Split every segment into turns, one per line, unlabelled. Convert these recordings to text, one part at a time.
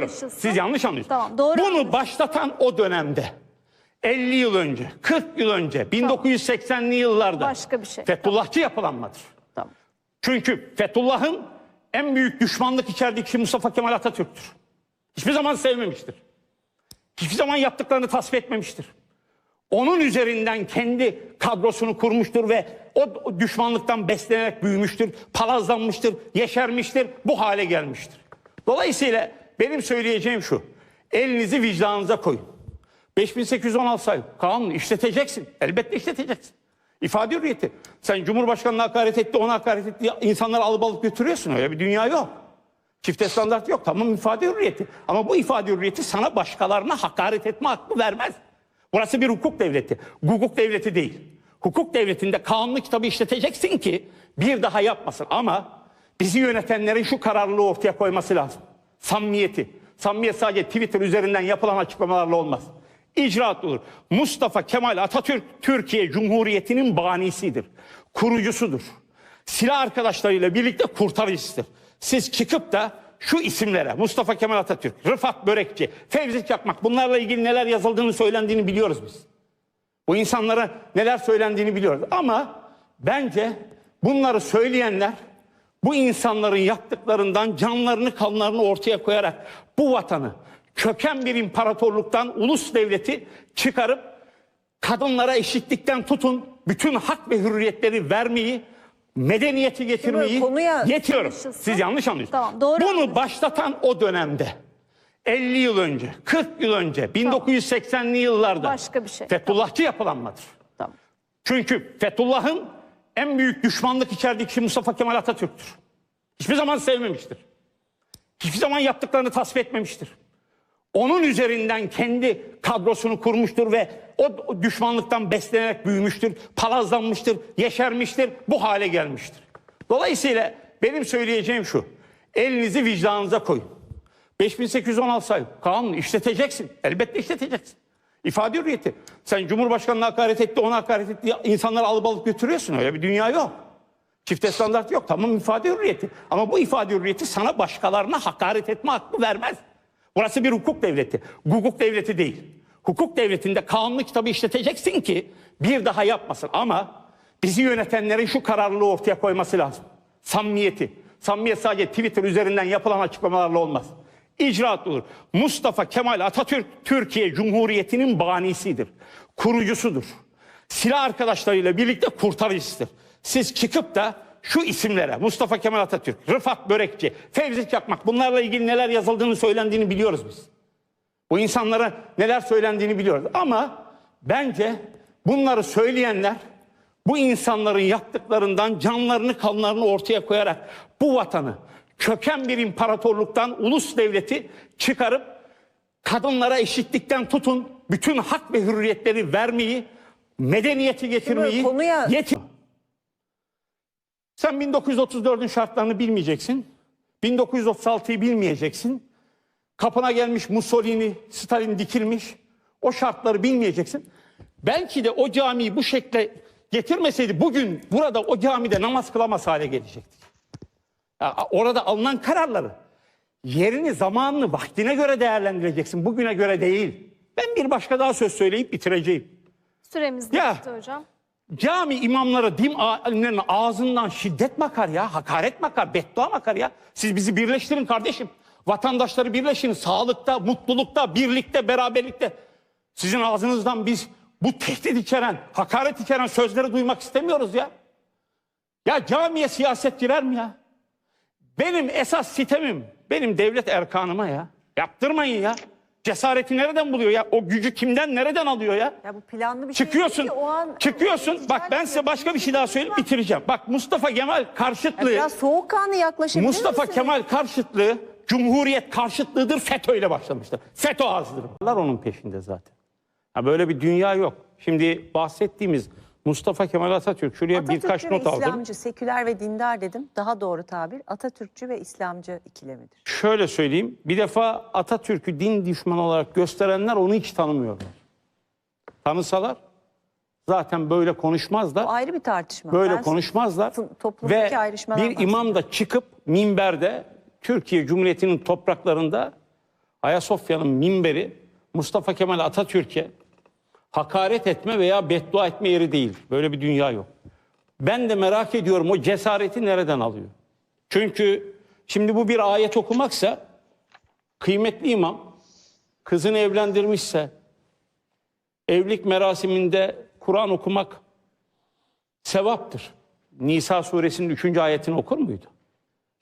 Dinliyorum.
çalışılsın.
Siz yanlış anlıyorsunuz.
Tamam, doğru
Bunu
anlıyorsunuz.
başlatan o dönemde 50 yıl önce, 40 yıl önce, 1980'li yıllarda
Başka bir şey.
Fethullahçı yapılanmadır.
Tamam.
Çünkü Fethullah'ın en büyük düşmanlık içerdiği kişi Mustafa Kemal Atatürk'tür. Hiçbir zaman sevmemiştir. Hiçbir zaman yaptıklarını tasvip etmemiştir. Onun üzerinden kendi kadrosunu kurmuştur ve o düşmanlıktan beslenerek büyümüştür, palazlanmıştır, yeşermiştir, bu hale gelmiştir. Dolayısıyla benim söyleyeceğim şu, elinizi vicdanınıza koyun. 5816 sayı kanunu işleteceksin, elbette işleteceksin. İfade hürriyeti. Sen Cumhurbaşkanı'na hakaret etti, ona hakaret etti, insanları alıp alıp götürüyorsun. Öyle bir dünya yok. Çifte standart yok. Tamam ifade hürriyeti. Ama bu ifade hürriyeti sana başkalarına hakaret etme hakkı vermez. Burası bir hukuk devleti. Hukuk devleti değil. Hukuk devletinde kanunu kitabı işleteceksin ki bir daha yapmasın. Ama bizi yönetenlerin şu kararlılığı ortaya koyması lazım. Samimiyeti. Samimiyet sadece Twitter üzerinden yapılan açıklamalarla olmaz. İcraat olur. Mustafa Kemal Atatürk Türkiye Cumhuriyeti'nin banisidir. Kurucusudur silah arkadaşlarıyla birlikte kurtarıcısıdır. Siz çıkıp da şu isimlere Mustafa Kemal Atatürk, Rıfat Börekçi, Fevzi Çakmak bunlarla ilgili neler yazıldığını söylendiğini biliyoruz biz. Bu insanlara neler söylendiğini biliyoruz. Ama bence bunları söyleyenler bu insanların yaptıklarından canlarını kanlarını ortaya koyarak bu vatanı köken bir imparatorluktan ulus devleti çıkarıp kadınlara eşitlikten tutun bütün hak ve hürriyetleri vermeyi medeniyeti getirmeyi yetiyorum. Siz yanlış anlıyorsunuz.
Tamam, doğru
Bunu
anlıyorsunuz.
başlatan o dönemde 50 yıl önce, 40 yıl önce, 1980'li yıllarda
Başka bir şey.
Fethullahçı yapılanmadır.
Tamam.
Çünkü Fethullah'ın en büyük düşmanlık içerdiği kişi Mustafa Kemal Atatürk'tür. Hiçbir zaman sevmemiştir. Hiçbir zaman yaptıklarını tasvip etmemiştir. Onun üzerinden kendi kadrosunu kurmuştur ve o düşmanlıktan beslenerek büyümüştür, palazlanmıştır, yeşermiştir, bu hale gelmiştir. Dolayısıyla benim söyleyeceğim şu, elinizi vicdanınıza koyun. 5816 sayı kanunu işleteceksin, elbette işleteceksin. İfade hürriyeti. Sen Cumhurbaşkanı'na hakaret etti, ona hakaret etti, insanları alıp alıp götürüyorsun. Öyle bir dünya yok. Çifte standart yok. Tamam ifade hürriyeti. Ama bu ifade hürriyeti sana başkalarına hakaret etme hakkı vermez. Burası bir hukuk devleti. Hukuk devleti değil. Hukuk devletinde kanunu kitabı işleteceksin ki bir daha yapmasın. Ama bizi yönetenlerin şu kararlılığı ortaya koyması lazım. Samimiyeti. Samimiyet sadece Twitter üzerinden yapılan açıklamalarla olmaz. İcraat olur. Mustafa Kemal Atatürk Türkiye Cumhuriyeti'nin banisidir. Kurucusudur. Silah arkadaşlarıyla birlikte kurtarıcısıdır. Siz çıkıp da şu isimlere Mustafa Kemal Atatürk, Rıfat Börekçi, Fevzi Çakmak bunlarla ilgili neler yazıldığını söylendiğini biliyoruz biz. Bu insanlara neler söylendiğini biliyoruz. Ama bence bunları söyleyenler bu insanların yaptıklarından canlarını kanlarını ortaya koyarak bu vatanı köken bir imparatorluktan ulus devleti çıkarıp kadınlara eşitlikten tutun bütün hak ve hürriyetleri vermeyi medeniyeti getirmeyi
konuya-
yetir. Sen 1934'ün şartlarını bilmeyeceksin. 1936'yı bilmeyeceksin. Kapına gelmiş Mussolini, Stalin dikilmiş. O şartları bilmeyeceksin. Belki de o camiyi bu şekle getirmeseydi bugün burada o camide namaz kılamaz hale gelecektik. Orada alınan kararları yerini, zamanını, vaktine göre değerlendireceksin. Bugüne göre değil. Ben bir başka daha söz söyleyip bitireceğim.
Süremiz
Ya.
bitti hocam.
Cami imamları, din alimlerinin ağzından şiddet makar ya, hakaret makar, beddua makar ya. Siz bizi birleştirin kardeşim. Vatandaşları birleşin. Sağlıkta, mutlulukta, birlikte, beraberlikte. Sizin ağzınızdan biz bu tehdit içeren, hakaret içeren sözleri duymak istemiyoruz ya. Ya camiye siyaset girer mi ya? Benim esas sitemim, benim devlet erkanıma ya. Yaptırmayın ya. Cesareti nereden buluyor ya? O gücü kimden, nereden alıyor ya?
Ya bu planlı bir şey
Çıkıyorsun,
değil ki o an.
çıkıyorsun. Bak ben size başka bir şey daha söyleyeyim bitireceğim. Bak Mustafa Kemal karşıtlığı,
Biraz soğukkanlı yaklaşabilir
Mustafa
misiniz?
Kemal karşıtlığı, Cumhuriyet karşıtlığıdır, FETÖ ile başlamıştır. FETÖ ağzıdır. Bunlar onun peşinde zaten. Ha böyle bir dünya yok. Şimdi bahsettiğimiz Mustafa Kemal Atatürk şuraya
Atatürkçü
birkaç not aldım.
İslamcı, seküler ve dindar dedim. Daha doğru tabir. Atatürkçü ve İslamcı ikilemidir.
Şöyle söyleyeyim. Bir defa Atatürk'ü din düşmanı olarak gösterenler onu hiç tanımıyorlar. Tanısalar zaten böyle konuşmazlar.
Bu ayrı bir tartışma.
Böyle
Ben
konuşmazlar. Ve bir imam da çıkıp minberde Türkiye Cumhuriyeti'nin topraklarında Ayasofya'nın minberi Mustafa Kemal Atatürk'e hakaret etme veya beddua etme yeri değil. Böyle bir dünya yok. Ben de merak ediyorum o cesareti nereden alıyor? Çünkü şimdi bu bir ayet okumaksa kıymetli imam kızını evlendirmişse evlilik merasiminde Kur'an okumak sevaptır. Nisa suresinin 3. ayetini okur muydu?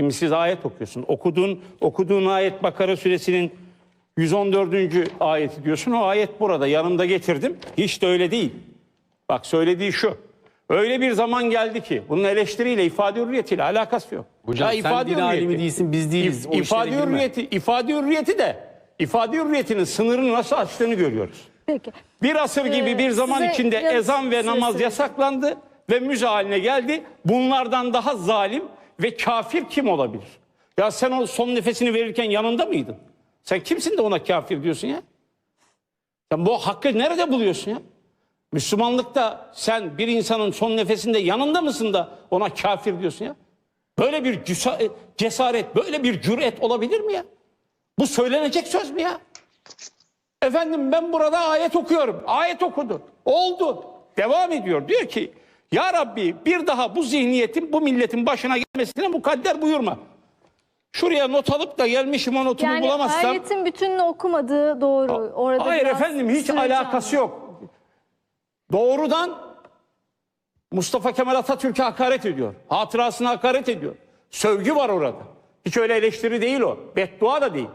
Şimdi siz ayet okuyorsun. Okuduğun, okuduğun ayet Bakara suresinin 114. ayeti diyorsun. O ayet burada. Yanımda getirdim. Hiç de öyle değil. Bak söylediği şu. Öyle bir zaman geldi ki bunun eleştiriyle, ifade hürriyetiyle alakası yok.
Hocam
Ya
sen din alimi değilsin biz değiliz.
İf- ifade hürriyeti, ifade hürriyeti de ifade hürriyetinin sınırını nasıl açtığını görüyoruz.
Peki.
Bir asır gibi
Ee,
bir zaman
size
içinde
biraz
ezan ve namaz
söyleyeyim.
yasaklandı ve müze haline geldi. Bunlardan daha zalim ve kafir kim olabilir? Ya sen o son nefesini verirken yanında mıydın? Sen kimsin de ona kafir diyorsun ya? Sen bu hakkı nerede buluyorsun ya? Müslümanlıkta sen bir insanın son nefesinde yanında mısın da ona kafir diyorsun ya? Böyle bir cüsa- cesaret, böyle bir cüret olabilir mi ya? Bu söylenecek söz mü ya? Efendim ben burada ayet okuyorum. Ayet okudu. Oldu. Devam ediyor. Diyor ki ya Rabbi bir daha bu zihniyetin bu milletin başına gelmesine mukadder buyurma. Şuraya not alıp da gelmişim o notumu
Yani
bulamazsam.
ayetin bütününü okumadığı doğru. Orada
Hayır efendim hiç alakası
almış.
yok. Doğrudan Mustafa Kemal Atatürk'e hakaret ediyor. Hatırasına hakaret ediyor. Sövgü var orada. Hiç öyle eleştiri değil o. Beddua da değil.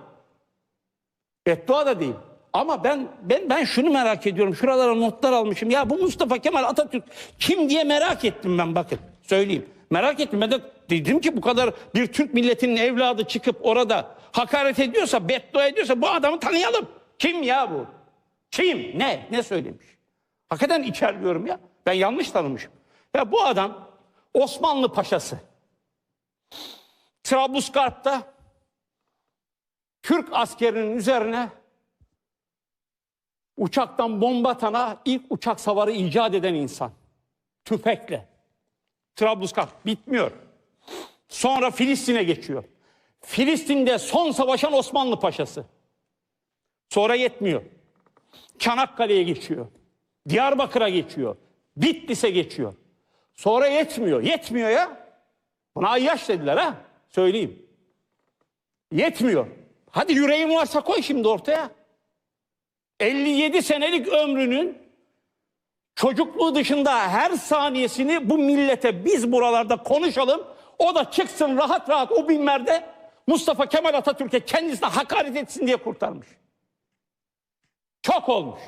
Beddua da değil. Ama ben ben ben şunu merak ediyorum. Şuralara notlar almışım. Ya bu Mustafa Kemal Atatürk kim diye merak ettim ben bakın. Söyleyeyim. Merak ettim. Ben de dedim ki bu kadar bir Türk milletinin evladı çıkıp orada hakaret ediyorsa, beddua ediyorsa bu adamı tanıyalım. Kim ya bu? Kim? Ne? Ne söylemiş? Hakikaten içerliyorum ya. Ben yanlış tanımışım. Ya bu adam Osmanlı Paşası. Trablusgarp'ta Türk askerinin üzerine uçaktan bomba atana ilk uçak savarı icat eden insan. Tüfekle. Trablusgarp bitmiyor. Sonra Filistin'e geçiyor. Filistin'de son savaşan Osmanlı Paşası. Sonra yetmiyor. Çanakkale'ye geçiyor. Diyarbakır'a geçiyor. Bitlis'e geçiyor. Sonra yetmiyor. Yetmiyor ya. Buna ayyaş dediler ha. Söyleyeyim. Yetmiyor. Hadi yüreğin varsa koy şimdi ortaya. 57 senelik ömrünün çocukluğu dışında her saniyesini bu millete biz buralarda konuşalım. O da çıksın rahat rahat o binlerde Mustafa Kemal Atatürk'e kendisine hakaret etsin diye kurtarmış. Çok olmuş.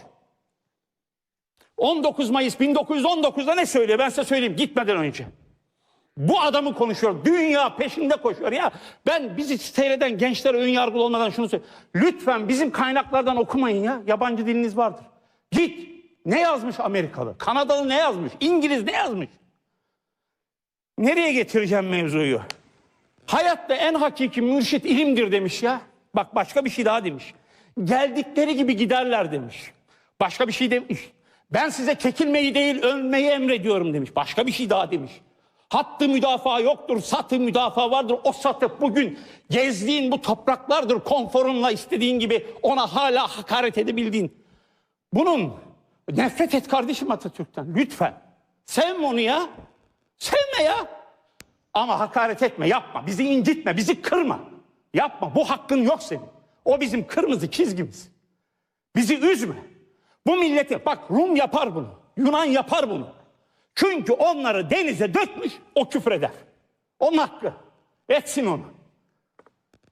19 Mayıs 1919'da ne söylüyor ben size söyleyeyim gitmeden önce. Bu adamı konuşuyor. Dünya peşinde koşuyor. Ya ben bizi seyreden gençlere ön yargılı olmadan şunu söyleyeyim. Lütfen bizim kaynaklardan okumayın ya. Yabancı diliniz vardır. Git. Ne yazmış Amerikalı? Kanadalı ne yazmış? İngiliz ne yazmış? Nereye getireceğim mevzuyu? Hayatta en hakiki mürşit ilimdir demiş ya. Bak başka bir şey daha demiş. Geldikleri gibi giderler demiş. Başka bir şey demiş. Ben size çekilmeyi değil ölmeyi emrediyorum demiş. Başka bir şey daha demiş. Hattı müdafaa yoktur, satı müdafaa vardır. O satı bugün gezdiğin bu topraklardır. Konforunla istediğin gibi ona hala hakaret edebildiğin. Bunun nefret et kardeşim Atatürk'ten lütfen. Sevme onu ya. Sevme ya. Ama hakaret etme, yapma. Bizi incitme, bizi kırma. Yapma, bu hakkın yok senin. O bizim kırmızı çizgimiz. Bizi üzme. Bu milleti, bak Rum yapar bunu, Yunan yapar bunu. Çünkü onları denize dökmüş, o küfreder. Onun hakkı. Etsin onu.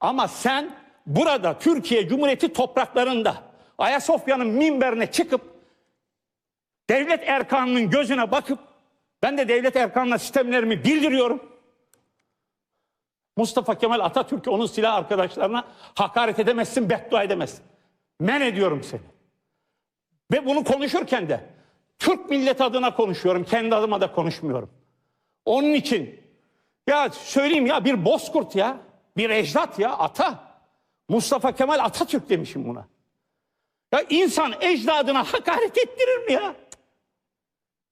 Ama sen burada Türkiye Cumhuriyeti topraklarında Ayasofya'nın minberine çıkıp devlet erkanının gözüne bakıp ben de devlet erkanına sistemlerimi bildiriyorum. Mustafa Kemal Atatürk'e onun silah arkadaşlarına hakaret edemezsin, beddua edemezsin. Men ediyorum seni. Ve bunu konuşurken de Türk millet adına konuşuyorum, kendi adıma da konuşmuyorum. Onun için ya söyleyeyim ya bir bozkurt ya, bir ecdat ya, ata. Mustafa Kemal Atatürk demişim buna. Ya insan ecdadına hakaret ettirir mi ya?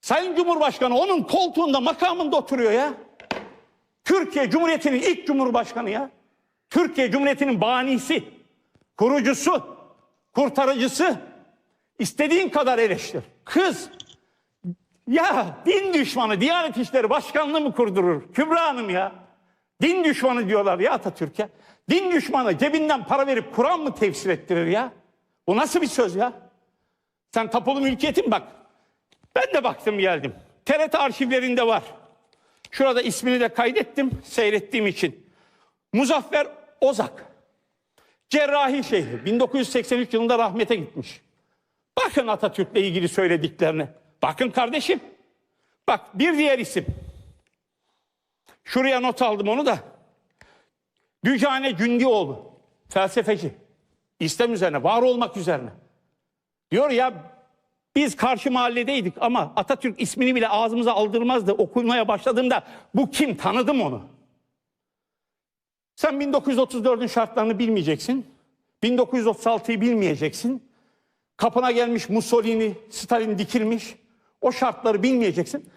Sayın Cumhurbaşkanı onun koltuğunda makamında oturuyor ya. Türkiye Cumhuriyeti'nin ilk cumhurbaşkanı ya. Türkiye Cumhuriyeti'nin banisi. kurucusu, kurtarıcısı. İstediğin kadar eleştir. Kız ya din düşmanı Diyanet İşleri Başkanlığı mı kurdurur? Kübra Hanım ya. Din düşmanı diyorlar ya Atatürk'e. Din düşmanı cebinden para verip Kur'an mı tefsir ettirir ya? Bu nasıl bir söz ya? Sen tapulu mülkiyetin bak. Ben de baktım geldim. TRT arşivlerinde var. Şurada ismini de kaydettim seyrettiğim için. Muzaffer Ozak. Cerrahi şehri. 1983 yılında rahmete gitmiş. Bakın Atatürk'le ilgili söylediklerine. Bakın kardeşim. Bak bir diğer isim. Şuraya not aldım onu da. Dücane Cündioğlu. Felsefeci. İslam üzerine, var olmak üzerine. Diyor ya biz karşı mahalledeydik ama Atatürk ismini bile ağzımıza aldırmazdı. Okumaya başladığımda bu kim tanıdım onu. Sen 1934'ün şartlarını bilmeyeceksin. 1936'yı bilmeyeceksin. Kapına gelmiş Mussolini, Stalin dikilmiş. O şartları bilmeyeceksin.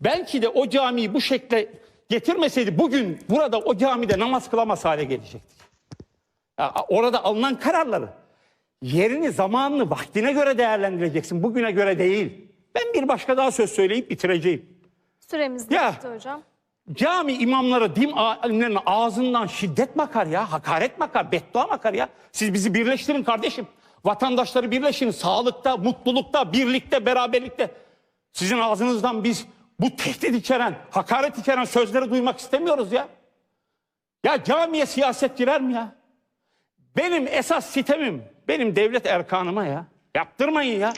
Belki de o camiyi bu şekle getirmeseydi bugün burada o camide namaz kılamaz hale gelecektik. Ya orada alınan kararları yerini, zamanını, vaktine göre değerlendireceksin. Bugüne göre değil. Ben bir başka daha söz söyleyip bitireceğim.
Süremiz
Ya.
bitti hocam.
Cami imamları, din alimlerinin ağzından şiddet makar ya, hakaret makar, beddua makar ya. Siz bizi birleştirin kardeşim. Vatandaşları birleşin sağlıkta, mutlulukta, birlikte, beraberlikte. Sizin ağzınızdan biz bu tehdit içeren, hakaret içeren sözleri duymak istemiyoruz ya. Ya camiye siyaset girer mi ya? Benim esas sitemim, benim devlet erkanıma ya. Yaptırmayın ya.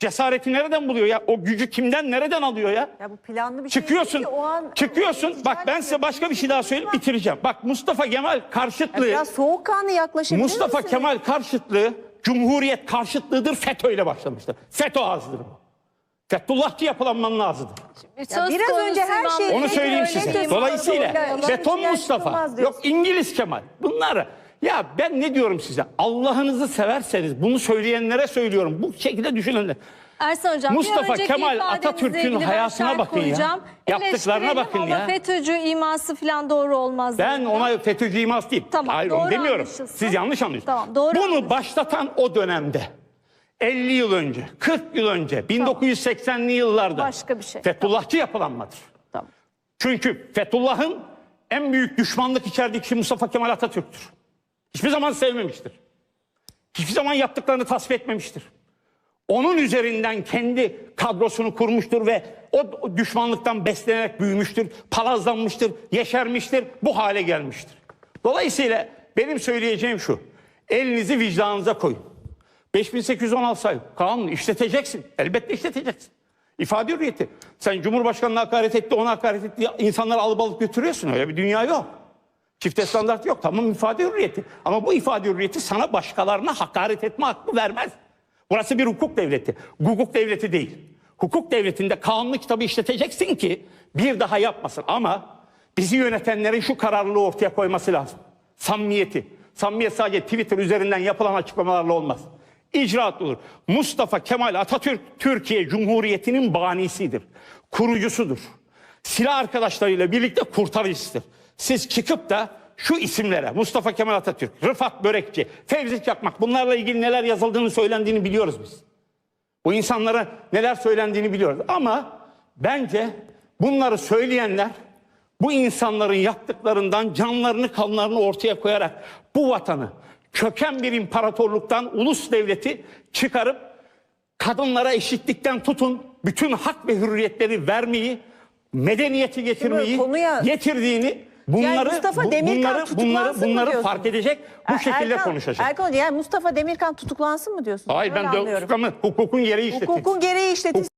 Cesareti nereden buluyor ya? O gücü kimden, nereden alıyor ya?
Ya bu planlı bir şey
Çıkıyorsun,
değil ki, o an-
çıkıyorsun. Bak ben size başka bir şey daha söyleyeyim, bitireceğim. Bak Mustafa Kemal
Ya
karşıtlığı,
Biraz soğukkanlı yaklaşabilir
Mustafa
misiniz?
Kemal karşıtlığı, Cumhuriyet karşıtlığıdır, FETÖ ile başlamıştır. FETÖ ağzıdır bu. Fethullahçı yapılanmanın ağzıdır.
Söz
biraz önce her şeyi-
Onu söyleyeyim
öyle
size. Dolayısıyla beton Mustafa, yok. İngiliz Kemal. Bunlar ya ben ne diyorum size? Allah'ınızı severseniz bunu söyleyenlere söylüyorum. Bu şekilde düşünenler.
Ersan hocam
Mustafa Kemal Atatürk'ün hayatına bakın ya.
koyacağım.
Yaptıklarına
Eleştirelim
bakın
ama
ya.
FETÖ'cü iması falan doğru olmaz.
Ben ona FETÖ'cü imas değil.
Tamam,
Hayır onu demiyorum.
anlaşılsın.
Siz yanlış anlıyorsunuz.
Tamam, doğru
Bunu
anlaşılsın.
başlatan o dönemde 50 yıl önce, 40 yıl önce, 1980'li yıllarda
Başka bir şey.
Fethullahçı yapılanmadır.
Tamam.
Çünkü Fethullah'ın en büyük düşmanlık içerdiği kişi Mustafa Kemal Atatürk'tür. Hiçbir zaman sevmemiştir. Hiçbir zaman yaptıklarını tasvip etmemiştir. Onun üzerinden kendi kadrosunu kurmuştur ve o düşmanlıktan beslenerek büyümüştür, palazlanmıştır, yeşermiştir, bu hale gelmiştir. Dolayısıyla benim söyleyeceğim şu, elinizi vicdanınıza koyun. 5816 sayı kanunu işleteceksin, elbette işleteceksin. İfade hürriyeti. Sen Cumhurbaşkanı'na hakaret etti, ona hakaret etti, insanları alıp alıp götürüyorsun. Öyle bir dünya yok. Çifte standart yok. Tamam ifade hürriyeti. Ama bu ifade hürriyeti sana başkalarına hakaret etme hakkı vermez. Burası bir hukuk devleti. Hukuk devleti değil. Hukuk devletinde kanunu kitabı işleteceksin ki bir daha yapmasın. Ama bizi yönetenlerin şu kararlılığı ortaya koyması lazım. Samimiyeti. Samimiyet sadece Twitter üzerinden yapılan açıklamalarla olmaz. İcraat olur. Mustafa Kemal Atatürk Türkiye Cumhuriyeti'nin banisidir. Kurucusudur silah arkadaşlarıyla birlikte kurtarıcısıdır. Siz çıkıp da şu isimlere Mustafa Kemal Atatürk, Rıfat Börekçi, Fevzi Çakmak bunlarla ilgili neler yazıldığını söylendiğini biliyoruz biz. Bu insanlara neler söylendiğini biliyoruz. Ama bence bunları söyleyenler bu insanların yaptıklarından canlarını kanlarını ortaya koyarak bu vatanı köken bir imparatorluktan ulus devleti çıkarıp kadınlara eşitlikten tutun bütün hak ve hürriyetleri vermeyi, medeniyeti getirmeyi
konuya-
getirdiğini bunları
Mustafa
bu-
Demirkan
bunları bunları bunları fark edecek bu
Er-
şekilde
Erkan-
konuşacak.
Erkan Hoca, yani Mustafa Demirkan tutuklansın mı diyorsun?
Hayır
Öyle
ben de
anlıyorum.
hukukun gereği işletim.
Hukukun gereği işletilsin.